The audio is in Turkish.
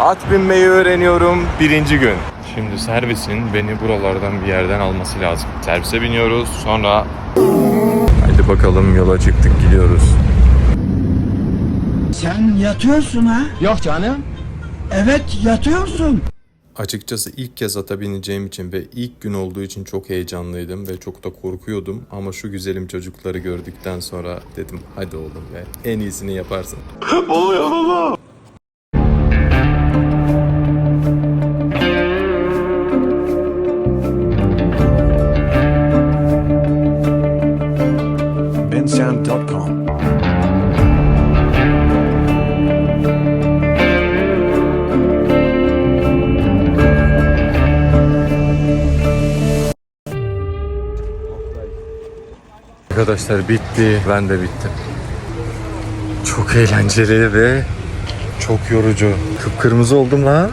At binmeyi öğreniyorum birinci gün. Şimdi servisin beni buralardan bir yerden alması lazım. Servise biniyoruz sonra... Haydi bakalım yola çıktık gidiyoruz. Sen yatıyorsun ha? Yok canım. Evet yatıyorsun. Açıkçası ilk kez ata bineceğim için ve ilk gün olduğu için çok heyecanlıydım ve çok da korkuyordum. Ama şu güzelim çocukları gördükten sonra dedim hadi oğlum ve en iyisini yaparsın. bensound.com. Arkadaşlar bitti. Ben de bittim. Çok eğlenceli ve çok yorucu. Kıpkırmızı oldum lan.